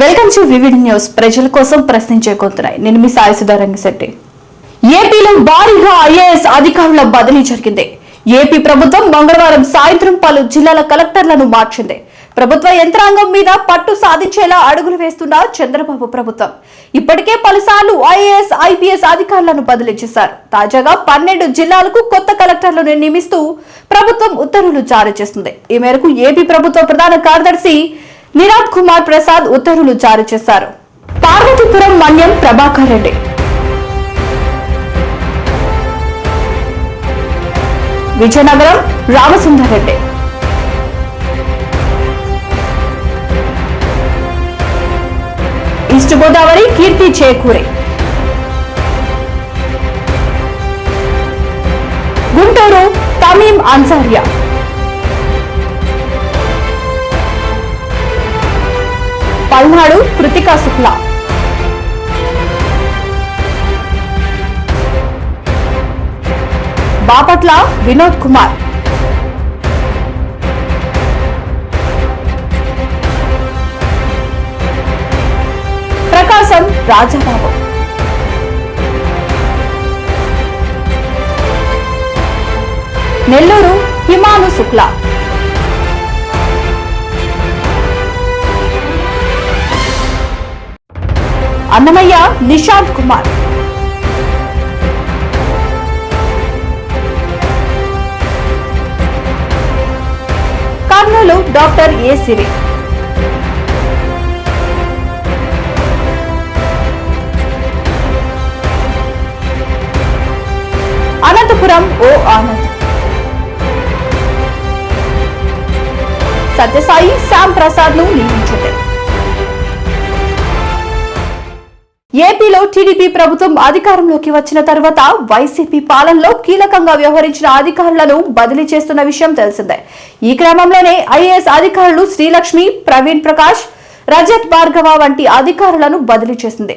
Welcome to vivid news ప్రజల కోసం ప్రశ్నించే కొంతున్నాయి నేను మీ సాయి సుధారంగశెట్టి ఏపీలో భారీగా ఐఏఎస్ అధికారుల బదిలీ జరిగింది. ఏపీ ప్రభుత్వం మంగళవారం సాయంత్రం పలు జిల్లాల కలెక్టర్లను మార్చింది. ప్రభుత్వ యంత్రాంగం మీద పట్టు సాధించేలా అడుగులు వేస్తున్న చంద్రబాబు ప్రభుత్వం. ఇప్పటికే పలుసార్లు ఐఏఎస్ ఐపీఎస్ అధికారులను బదిలీ చేశారు. తాజాగా పన్నెండు జిల్లాలకు కొత్త కలెక్టర్లను నియమిస్తూ ప్రభుత్వం ఉత్తర్వులు జారీ చేస్తుంది. ఈ మేరకు ఏపీ ప్రభుత్వ ప్రధాన కార్యదర్శి నిరాజ్ కుమార్ ప్రసాద్ ఉత్తర్వులు జారీ చేశారు. Parvathipuram Manyam Prabhakar Reddy. Vizianagaram Ramasundar Reddy. East Godavari Keerthi Chekuri. Guntur Tameem Ansariya. Palnadu Kritika Shukla. Bapatla Vinod Kumar. Prakasam Rajababu. Nellore Himanshu Shukla. Annamayya Nishant Kumar. Kurnool doctor A Siri. Anantapur O Anand. Sathya Sai Shyam ప్రసాద్ను నియమించింది TDP ప్రభుత్వం అధికారంలోకి వచ్చిన తర్వాత YCP పాలనలో కీలకంగా వ్యవహరించిన అధికారులను బదిలీ చేస్తున్న విషయం తెలిసిందే. ఈ క్రమంలోనే ఐఏఎస్ అధికారులు శ్రీలక్ష్మి ప్రవీణ్ ప్రకాష్ రజత్ భార్గవ వంటి అధికారులను బదిలీ చేసింది.